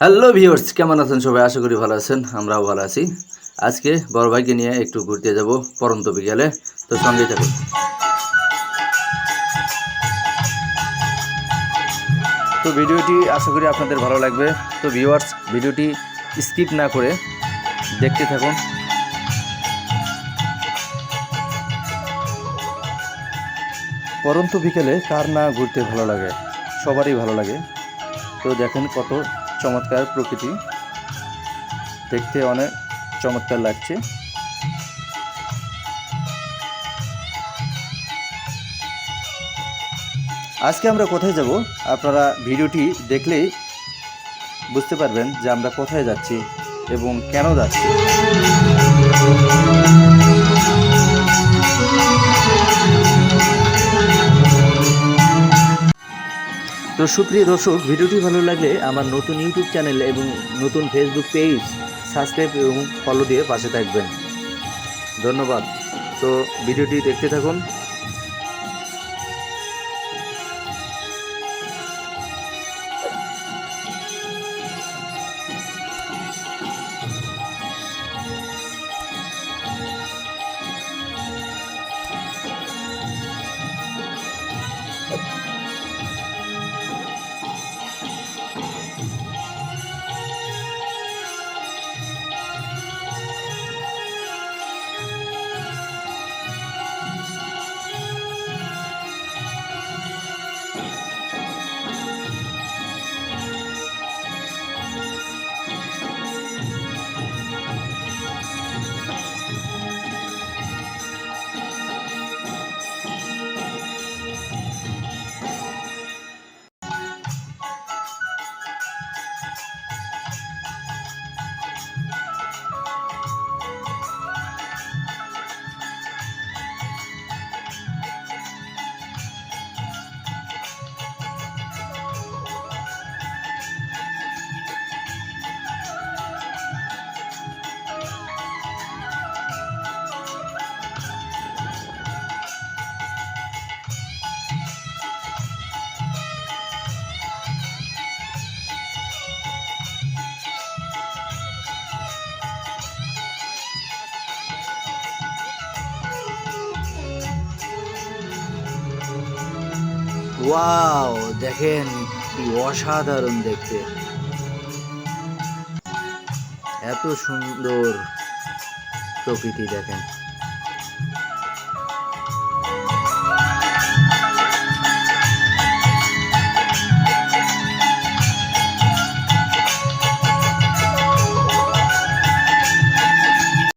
Hello viewers কেমন আছেন? সবাই আশা করি ভালো আছেন, আমরাও ভালো আছি। আজকে বড় ভাইকে নিয়ে একটু ঘুরতে যাব পরন্ত বিকেলে। তো সঙ্গে থাকুন। তো ভিডিওটি আশা করি আপনাদের ভালো লাগবে। তো ভিউয়ার্স ভিডিওটি স্কিপ না করে দেখতে থাকুন। পরন্ত বিকেলে কার না ঘুরতে ভালো লাগে? সবারই ভালো লাগে। তো দেখেন কত চমৎকার প্রকৃতি। দেখতে অনেক চমৎকার লাগছে। আজকে আমরা কোথায় যাব? আপনারা ভিডিওটি দেখলেই বুঝতে পারবেন যে আমরা কোথায় যাচ্ছি এবং কেন যাচ্ছি। তো সুপ্রিয় দর্শক, ভিডিওটি ভালো লাগলে আমার নতুন ইউটিউব চ্যানেল এবং নতুন ফেসবুক পেজ সাবস্ক্রাইব এবং ফলো দিয়ে পাশে থাকবেন। ধন্যবাদ। তো ভিডিওটি দেখতে থাকুন। ওয়াও দেখেন কি অসাধারণ দেখতে। এত সুন্দর প্রকৃতি দেখেন।